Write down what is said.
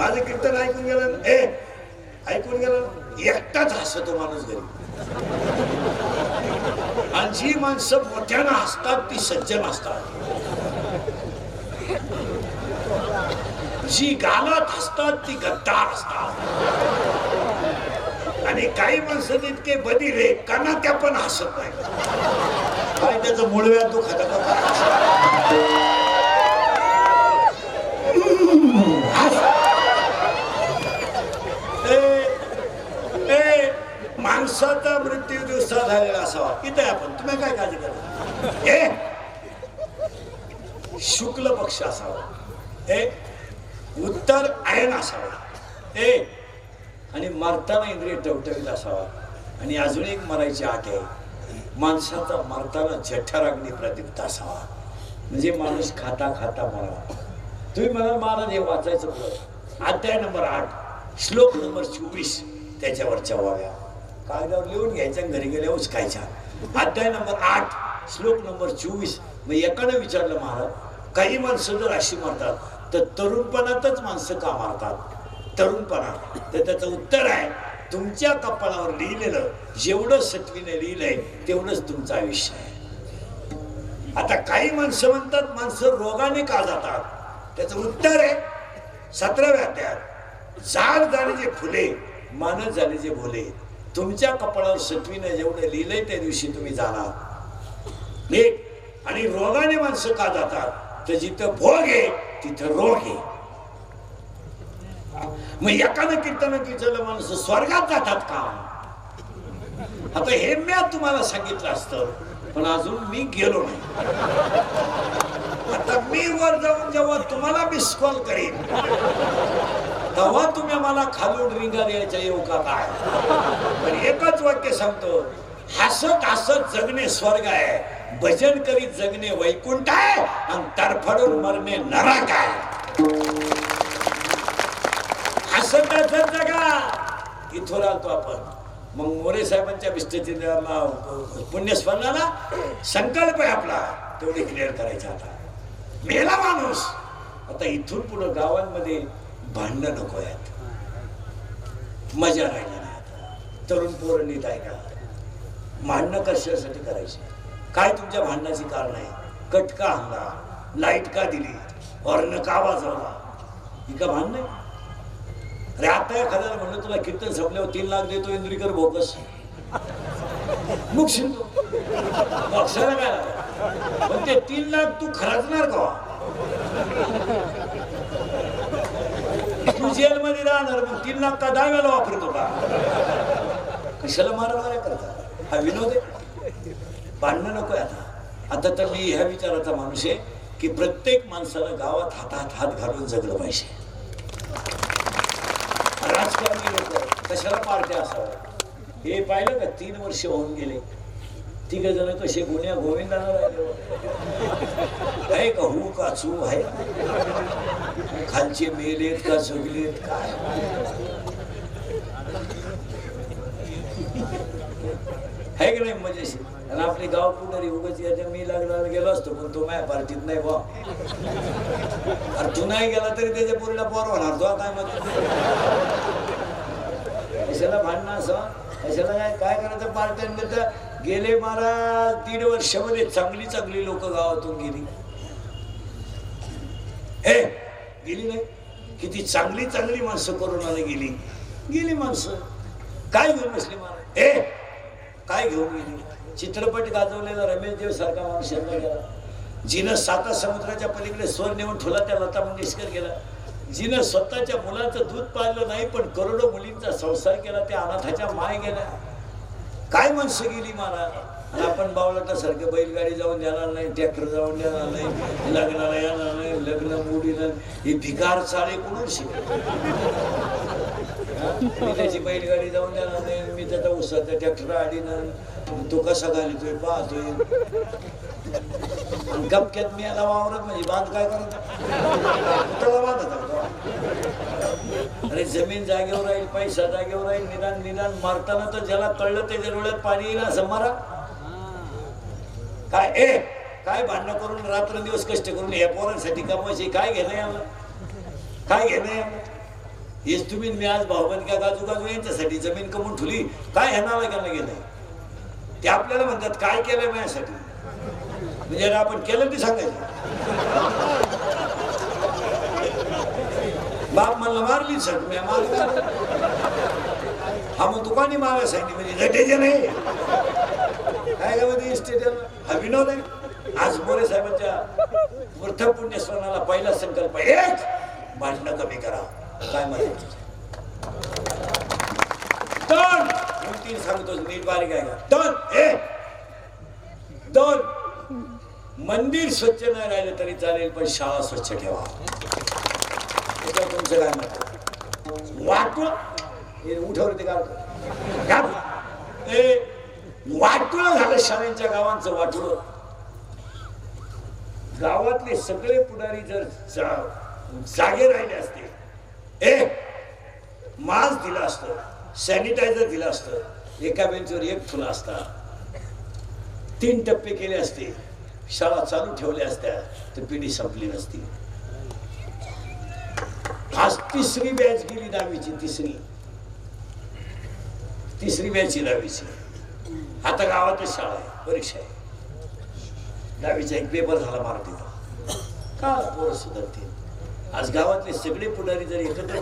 माझं कीर्तन ऐकून गेलं ए ऐकून गेलं एकटाच हसतो माणूस घरी. आणि जी माणसं मोठ्यानं हसतात ती सज्जन असतात जी गालात हसतात ती गद्दार असतात आणि काही माणसं इतके बदिले काना त्या पण हसत नाही त्याचं मुळव्यात दुखत का काय? ए, ए, माणसाचा मृत्यू दिवसा इथे आपण तुम्ही काय काळजी करा ए शुक्ल पक्ष असावा. ए उत्तर आयन असावा. ए आणि मरताना इंद्रिय टवटवीत असावा. आणि अजून एक मरायची आट आहे. माणसाचा मरताना जठराग्नी प्रदीप्त असावा. म्हणजे माणूस खाता खाता मरावा तुम्ही मला महाराज हे वाचायचं पुढं अध्याय नंबर आठ श्लोक नंबर चोवीस त्याच्यावरच्या वाव्या कागदावर लिहून घ्यायच्या घरी गेल्या उचकायच्या. अध्याय नंबर आठ श्लोक नंबर चोवीस. मग एकानं विचारलं महाराज काही माणसं जर अशी मारतात तर तरुणपणातच माणसं का मारतात? तरुणपणा. तर त्याचं उत्तर आहे तुमच्या कपाळावर लिहिलेलं जेवढं सटवीने लिहिलंय तेवढंच तुमचं आयुष्य आहे. आता काही माणसं म्हणतात माणसं रोगाने का जातात? त्याचं उत्तर आहे सतराव्या त्यात झाड झाले जे फुले मानस झाले जे भोले. तुमच्या कपाळावर सटवीने जेवढं लिहिलंय त्या दिवशी तुम्ही जाणार. एक आणि रोगाने माणसं का जातात? तर जिथं भोग आहे तिथं रोग आहे. मग एकानं कीर्तन कीर्तन माणसं स्वर्गात जातात का? आता हे मी तुम्हाला सांगितलं असतं पण अजून मी गेलो नाही. आता मी वर जाऊन जेव्हा तुम्हाला मिस कॉल करेन तेव्हा तुम्ही मला खालून रिंगा द्यायच्या येऊ का काय? पण एकच वाक्य सांगतो हसत हसत जगणे स्वर्ग आहे भजन करीत जगणे वैकुंठ आहे आणि तरफडून मरणे नरक आहे. हसत हसत जगा. इथून आलतो आपण. मग मोरे साहेबांच्या विष्ठेची पुण्यस्मरणाला संकल्प आहे आपला तेवढी क्लिअर करायचा आता. मेला माणूस. आता इथून पुढे गावांमध्ये भांडणं नको आहेत. मजा राहिली नाही आता. तरुण पोरं नीट आहे का भांडणं कशासाठी करायची? काय तुमच्या भांडणाची कारण आहे? कट का आणला लाइट का दिली? हॉर्न का वाजवला? ही का भांडण आहे? अरे आता एखाद्याला म्हणलं तुला कीर्तन संपल्यावर तीन लाख देतो इंद्रिकर भोकस मग शिंदो. काय पण ते तीन लाख तू खरचणार का तू जेलमध्ये राहणार मग तीन लाख का दहा वेळा वापरतो का? कशाला मारामाऱ्या करता? हा विनोद आहे. भांडणं नको आता. आता तर मी ह्या विचाराचा माणूस आहे की प्रत्येक माणसाला गावात हातात हात घालून जगलं पाहिजे. राजकारणी लोक कशाला पार्ट्या असाव्या हे पाहिलं का? तीन वर्ष होऊन गेले. तिघ जण कसे गुन्ह्या गोविंदाला राहिले. आहे का? हू का? चू आहे? खालचे मेलेत का जगलेत काय? आहे की नाही मजेशीर आणि आपले गाव पुढारी उगाच याच्या मी लागला गेलो असतो पण तो माझ्या पार्टीत नाही बा अरे तू नाही गेला तरी त्याच्या पोरीला पोर होणार तो काय म्हणत कशाला भांडणं असं? कशाला काय काय करायचं पार्ट्यांनी तर गेले महाराज दीड वर्षामध्ये चांगली चांगली लोक गावातून गेली. हे गेली नाही. किती चांगली चांगली माणसं कोरोनाने गेली. गेली माणसं. काय घेऊन बसली महाराज? हे? काय घेऊन गेली? चित्रपट गाजवलेला रमेश देव सारखा माणूस यांना गेला. जिनं साता समुद्राच्या पलीकडे स्वर नेऊन ठेवला त्या लता मंगेशकर गेला. जिनं स्वतःच्या मुलाचं दूध पाळलं नाही पण करोडो मुलींचा संसार केला त्या अनाथाच्या माय गेल्या. काय माणसं गेली महाराज? आणि आपण बावळटासारखं बैलगाडी जाऊन देणार नाही ट्रॅक्टर जाऊन देणार नाही लग्नाला येणार नाही लग्न मोडीनं ही भिकार चाळे कोणून शिकले मी त्याची बैलगाडी जाऊन देणार नाही मी त्याचा उसाचा ट्रॅक्टर आडीनं तो कसा घालतोय पाहतोय. गपक्यात मी याला वावरत म्हणजे बांध काय करत? त्याला बांधत अरे जमीन जागेवर राहील पैसा जागेवर राहील निदान निदान मारताना तर ज्याला कळलं त्याच्या डोळ्यात पाणी येईल असं मारा. काय ए काय भांडणं करून रात्रंदिवस कष्ट करून या पोरांसाठी कमवायचे? काय घेणं याला काय घेणं याला हेच तुम्ही मी आज भाऊबंद का गाजू गाजू यांच्यासाठी जमीन कमवून ठुली काय ह्या नावाला गेलंय? ते आपल्याला म्हणतात काय केलंय माझ्यासाठी? म्हणजे आपण केलं ते सांगायचं. बाप मला मारली सर मी मारली. हा मग दुकानी मारा सांगितली म्हणजे झटेचे नाही. काय मध्ये इस्टेट हा विनोद आहे. आज मोरे साहेबांच्या वृद्ध पुण्यस्मरणाला पहिला संकल्प एक भांडणं कमी करा. काय म्हणायचं? दोन दोन तीन सांगतो नीट बारीक आहे दोन एक दोन मंदिर स्वच्छ नाही राहिलं तरी चालेल पण शाळा स्वच्छ ठेवा. तुमचं काय मत वाटू हे उठवलं ते ए वाटुळ झालं शाळेच्या गावांचं वाटुळ. गावातले सगळे पुढारी जर जागे राहिले असते ए मास्क दिला असतं सॅनिटायझर दिलं असतं एका बेंचवर एक फुलं असता. तीन टप्पे केले असते शाळा चालू ठेवल्या असत्या तर पिढी संपली नसती. आज तिसरी बॅच गेली दहावीची तिसरी. तिसरी बॅच ही दहावीची. आता गावातच शाळा आहे परीक्षा आहे. दहावीचा एक पेपर झाला मराठीचा का? पोरं सुधारतील. आज गावातले सगळे पुढारी जर एकत्र